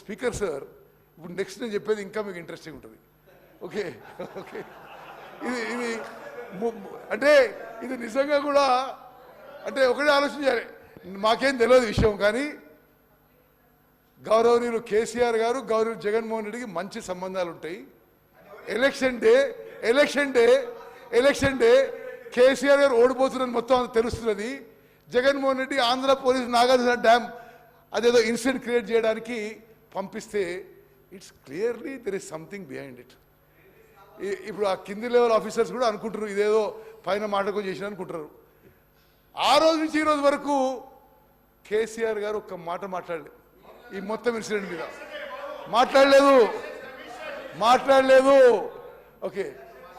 Speaker sir ఇప్పుడు next నేను చెప్పేది ఇంకా మీకు ఇంట్రెస్టింగ్ ఉంటుంది. ఓకే ఓకే ఇది ఇది అంటే ఇది నిజంగా కూడా అంటే ఒకటే ఆలోచించాలి మాకేం తెలియదు విషయం కానీ గౌరవనీయులు కేసీఆర్ గారు గౌరవ జగన్మోహన్ రెడ్డికి మంచి సంబంధాలు ఉంటాయి. Election day election day election day KCR గారు ఓడిపోతున్నారని మొత్తం తెలుస్తున్నది. జగన్మోహన్ రెడ్డి ఆంధ్ర పోలీస్ నాగార్జున డ్యామ్ అదేదో ఇన్సిడెంట్ క్రియేట్ చేయడానికి పంపిస్తే it's clearly there is something behind it ఇప్పుడు ఆ కింది లెవెల్ ఆఫీసర్స్ కూడా అనుకుంటారు ఇదేదో పైన మాటకు చేసిన అనుకుంటారు ఆ రోజు నుంచి ఈ రోజు వరకు కేసీఆర్ గారు ఒక్క మాట మాట్లాడలేదు ఈ మొత్తం ఇన్సిడెంట్ మీద. మాట్లాడలేదు. మాట్లాడలేదు. ఓకే.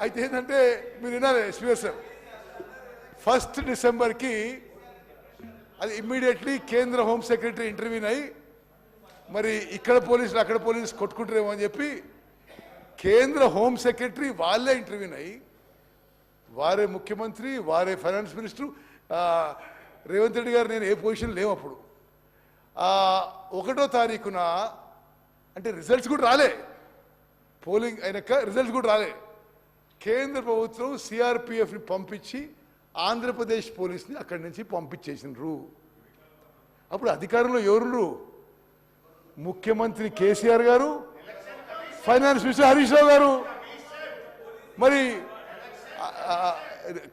అయితే ఏంటంటే మీరు వినాలి ఎస్పీఎస్ సార్. ఫస్ట్ డిసెంబర్కి అది ఇమ్మీడియట్లీ కేంద్ర హోమ్ సెక్రటరీ ఇంటర్వ్యూన్ అయ్యి మరి ఇక్కడ పోలీసులు అక్కడ పోలీసు కొట్టుకుంటారేమో అని చెప్పి కేంద్ర హోమ్ సెక్రటరీ వాళ్ళే ఇంటర్వ్యూన్ అయ్యి వారే ముఖ్యమంత్రి వారే ఫైనాన్స్ మినిస్టర్ రేవంత్ రెడ్డి గారు నేను ఏ పొజిషన్ లేవు అప్పుడు. ఒకటో తారీఖున అంటే రిజల్ట్స్ కూడా రాలే. పోలింగ్ అయినాక రిజల్ట్స్ కూడా రాలే. కేంద్ర ప్రభుత్వం సిఆర్పిఎఫ్ని పంపించి ఆంధ్రప్రదేశ్ పోలీస్ని అక్కడి నుంచి పంపించేసినారు. అప్పుడు అధికారంలో ఎవరు ముఖ్యమంత్రి కేసీఆర్ గారు ఫైనాన్స్ మినిస్టర్ హరీష్ రావు గారు. మరి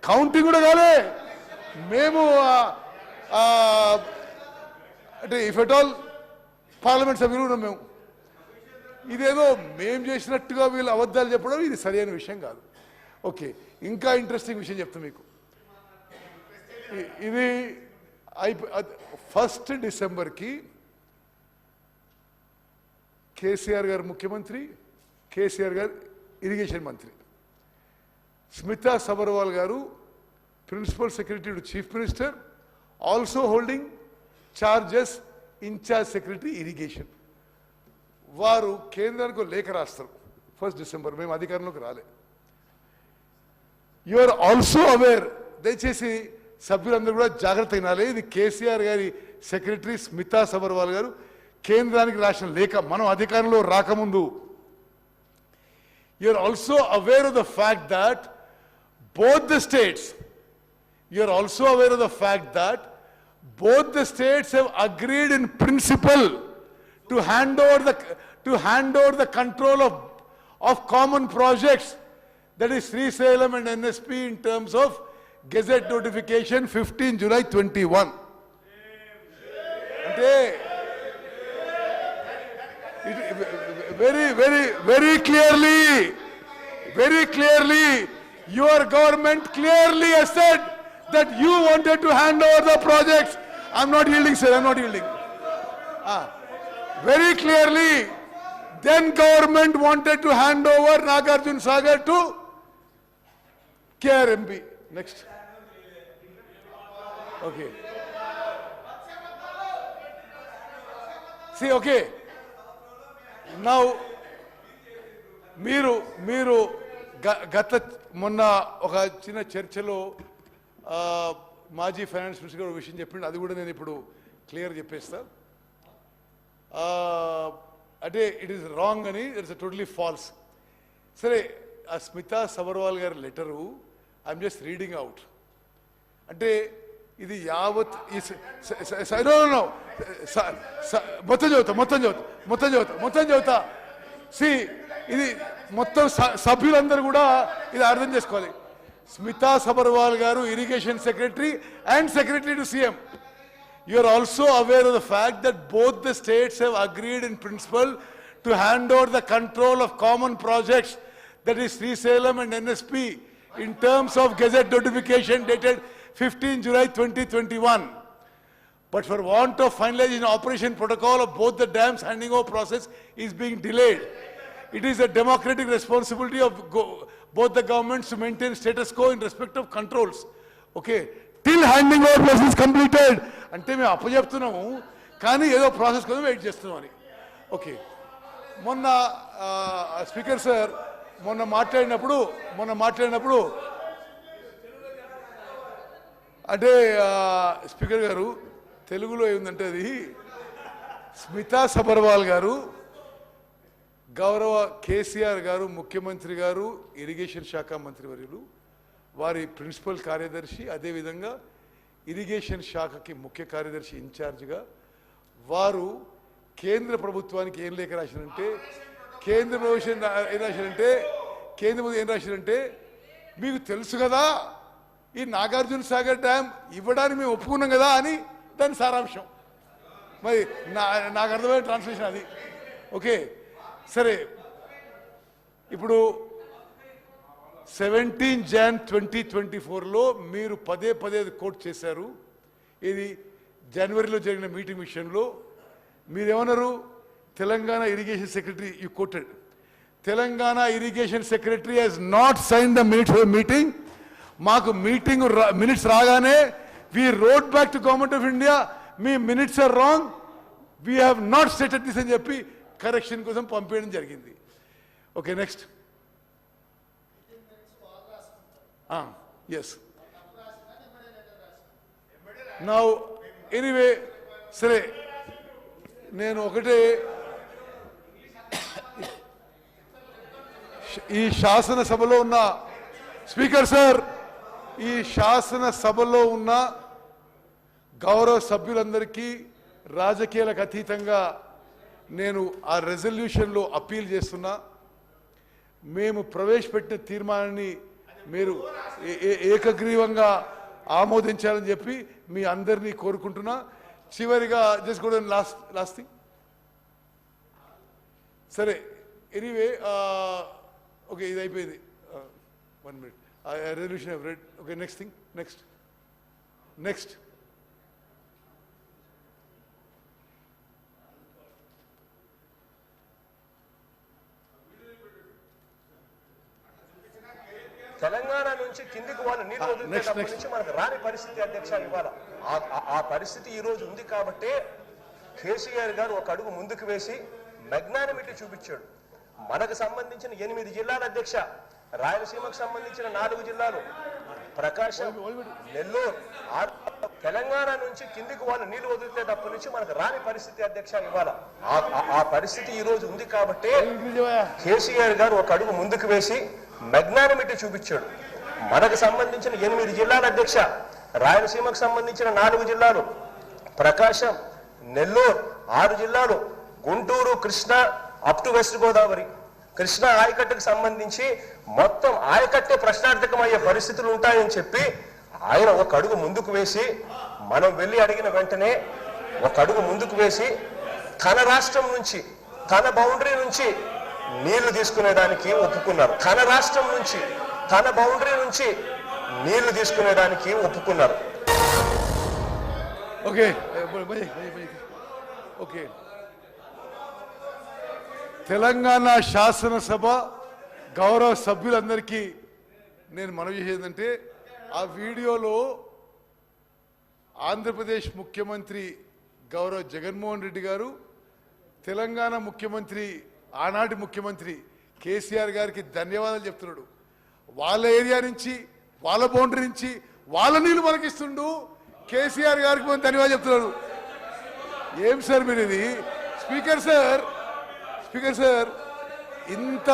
కౌంటింగ్ కూడా కాలే. మేము అంటే ఇఫ్ ఎట్ ఆల్ పార్లమెంట్ సభ్యులు ఉన్నాం మేము. ఇదేదో మేము చేసినట్టుగా వీళ్ళు అబద్ధాలు చెప్పడం ఇది సరైన విషయం కాదు. ఓకే ఇంకా ఇంట్రెస్టింగ్ విషయం చెప్తాను మీకు. ఇది అయిపో ఫస్ట్ డిసెంబర్కి కేసీఆర్ గారు ముఖ్యమంత్రి కేసీఆర్ గారు ఇరిగేషన్ మంత్రి. స్మితా సబర్వాల్ గారు principal secretary to chief minister also holding charges incharge secretary irrigation. వారు కేంద్రానికి లేఖ రాస్తారు ఫస్ట్ డిసెంబర్ మేము అధికారంలోకి రాలే. యు ఆర్ ఆల్సో అవేర్ దయచేసి సభ్యులందరూ కూడా జాగ్రత్త వినాలి. ఇది కేసీఆర్ గారి సెక్రటరీ స్మితా సబర్వాల్ గారు. కేంద్రానికి రాసిన లేఖ మనం అధికారంలో రాకముందు. You are also aware of the fact that both the states you are also aware of the fact that both the states have agreed in principle to hand over the to hand over the control of of common projects that is Srisailam and NSP in terms of gazette notification fifteen July twenty one అంటే very, very, very clearly, very clearly, your government clearly has said that you wanted to hand over the projects. I'm not yielding, sir, I'm not yielding. Ah, very clearly, then government wanted to hand over Nagarjun Sagar to KRMB. Next. Okay. See, okay. Now మీరు మీరు గ- గత మొన్న ఒక చిన్న చర్చలో మాజీ finance minister గారు ఒక విషయం చెప్పిండు. అది కూడా నేను ఇప్పుడు క్లియర్ చెప్పేస్తా. అంటే ఇట్ ఈస్ రాంగ్ అని ఇట్స్ టోటలీ ఫాల్స్ సరే ఆ స్మితా సబర్వాల్ గారి letter I'm just reading out అంటే ఇది యావత్ మొత్తం చదువుతా మొత్తం చదువుతా మొత్తం చదువుతా మొత్తం చదువుతా. సి ఇది మొత్తం సభ్యులందరూ కూడా ఇది అర్థం చేసుకోవాలి. స్మితా సబర్వాల్ గారు irrigation secretary and secretary to CM. You are also aware of the fact that both the states have agreed in principle to hand over the control of common projects that is Srisailam and NSP in terms of gazette notification dated 15 July 2021. But for want of finalizing operation protocol of both the dams handing over process is being delayed. It is a democratic responsibility of go- both the governments to maintain status quo in respect of controls. Okay, till handing over process is completed. అంటే మేము అప్పచెప్తున్నాము కానీ ఏదో process కోసం wait చేస్తున్నామని okay మొన్న speaker sir మొన్న మాట్లాడినప్పుడు మొన్న మాట్లాడినప్పుడు అంటే స్పీకర్ గారు తెలుగులో ఏముందంటే అది స్మితా సబర్వాల్ గారు గౌరవ కేసీఆర్ గారు ముఖ్యమంత్రి గారు ఇరిగేషన్ శాఖ మంత్రివర్యులు వారి ప్రిన్సిపల్ కార్యదర్శి అదేవిధంగా ఇరిగేషన్ శాఖకి ముఖ్య కార్యదర్శి ఇన్ఛార్జిగా వారు కేంద్ర ప్రభుత్వానికి ఏం లేఖ రాశారంటే కేంద్ర ప్రభుత్వం ఏం రాశారంటే కేంద్ర ప్రభుత్వం ఏం రాశారంటే మీకు తెలుసు కదా ఈ నాగార్జున సాగర్ డ్యామ్ ఇవ్వడానికి మేము ఒప్పుకున్నాం కదా అని దాని సారాంశం. మరి నా నాకు అర్థమైన ట్రాన్స్లేషన్ అది. ఓకే. సరే. ఇప్పుడు సెవెంటీన్ జాన్ ట్వంటీ ట్వంటీ ఫోర్లో మీరు పదే పదే కోట్ చేశారు. ఇది జనవరిలో జరిగిన మీటింగ్ విషయంలో. మీరేమన్నారు? Telangana irrigation secretary you quoted Telangana irrigation secretary has not sign the meeting మాకు మీటింగ్ మినిట్స్ రాగానే we wrote back to government of India me minutes are wrong. We have not set this అని చెప్పి correction కోసం పంపించడం జరిగింది. Okay next yes నా anyway సరే నేను ఒకటే ఈ శాసనసభలో ఉన్న స్పీకర్ సార్ ఈ శాసనసభలో ఉన్న గౌరవ సభ్యులందరికీ రాజకీయాలకు అతీతంగా నేను ఆ రెజల్యూషన్లో అప్పీల్ చేస్తున్నా. మేము ప్రవేశపెట్టిన తీర్మానాన్ని మీరు ఏ- ఏ- ఏకగ్రీవంగా ఆమోదించాలని చెప్పి మీ అందరినీ కోరుకుంటున్నా. చివరిగా జస్ట్ కూడా లాస్ట్ లాస్ట్ థింగ్ సరే ఎనీవే ఓకే uh, ఇది అయిపోయింది. Uh, one minute resolution read okay next thing next next Telangana నుంచి కిందికి వాళ్ళు వదిలితే next, తప్ప next. నుంచి మనకు రాని పరిస్థితి అధ్యక్ష ఇవాళ ఆ పరిస్థితి ఈ రోజు ఉంది కాబట్టే కేసీఆర్ గారు ఒక అడుగు ముందుకు వేసి మెగ్నానిమిటీ చూపించాడు. మనకు సంబంధించిన ఎనిమిది జిల్లాల అధ్యక్ష రాయలసీమకు సంబంధించిన నాలుగు జిల్లాలు ప్రకాశం నెల్లూరు తెలంగాణ నుంచి కిందికి వాళ్ళు నీళ్ళు వదిలితే తప్ప నుంచి మనకు రాని పరిస్థితి అధ్యక్ష ఇవాళ. ఆ పరిస్థితి ఈ రోజు ఉంది కాబట్టే కేసీఆర్ గారు ఒక అడుగు ముందుకు వేసి మెగ్నానిమిటీ చూపించాడు. మనకు సంబంధించిన ఎనిమిది జిల్లాల అధ్యక్ష రాయలసీమకు సంబంధించిన నాలుగు జిల్లాలు ప్రకాశం నెల్లూరు ఆరు జిల్లాలు Guntur Krishna up to West Godavari. Krishna ఆయకట్టుకు సంబంధించి మొత్తం ఆయకట్టే ప్రశ్నార్థకమయ్యే పరిస్థితులు ఉంటాయని చెప్పి ఆయన ఒక అడుగు ముందుకు వేసి మనం వెళ్ళి అడిగిన వెంటనే ఒక అడుగు ముందుకు వేసి తన రాష్ట్రం నుంచి తన బౌండరీ నుంచి నీళ్ళు తీసుకునేదానికి ఒప్పుకున్నారు. తన రాష్ట్రం నుంచి తన బౌండరీ నుంచి నీళ్ళు తీసుకునేదానికి ఒప్పుకున్నారు. ఓకే. ఓకే. తెలంగాణ శాసనసభ గౌరవ సభ్యులందరికీ నేను మనవి చేసేదంటే ఆ వీడియోలో ఆంధ్రప్రదేశ్ ముఖ్యమంత్రి గౌరవ జగన్మోహన్ రెడ్డి గారు తెలంగాణ ముఖ్యమంత్రి ఆనాటి ముఖ్యమంత్రి కేసీఆర్ గారికి ధన్యవాదాలు చెప్తున్నాడు. వాళ్ళ ఏరియా నుంచి వాళ్ళ బౌండరీ నుంచి వాళ్ళ నీళ్ళు మనకిస్తుండు కేసీఆర్ గారికి మనం ధన్యవాదాలు చెప్తున్నాడు ఏం సార్ మీరు ఇది? స్పీకర్ సార్ స్పీకర్ సార్ ఇంత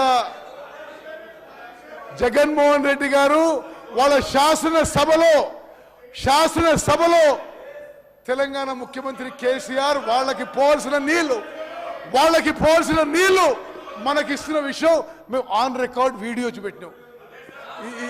జగన్మోహన్ రెడ్డి గారు వాళ్ళ శాసన సభలో శాసన సభలో తెలంగాణ ముఖ్యమంత్రి కేసీఆర్ వాళ్ళకి పోవాల్సిన నీళ్ళు వాళ్ళకి పోవాల్సిన నీళ్ళు మనకిస్తున్న విషయం మేము ఆన్ రికార్డ్ వీడియో చూపెట్టినాం. ఈ-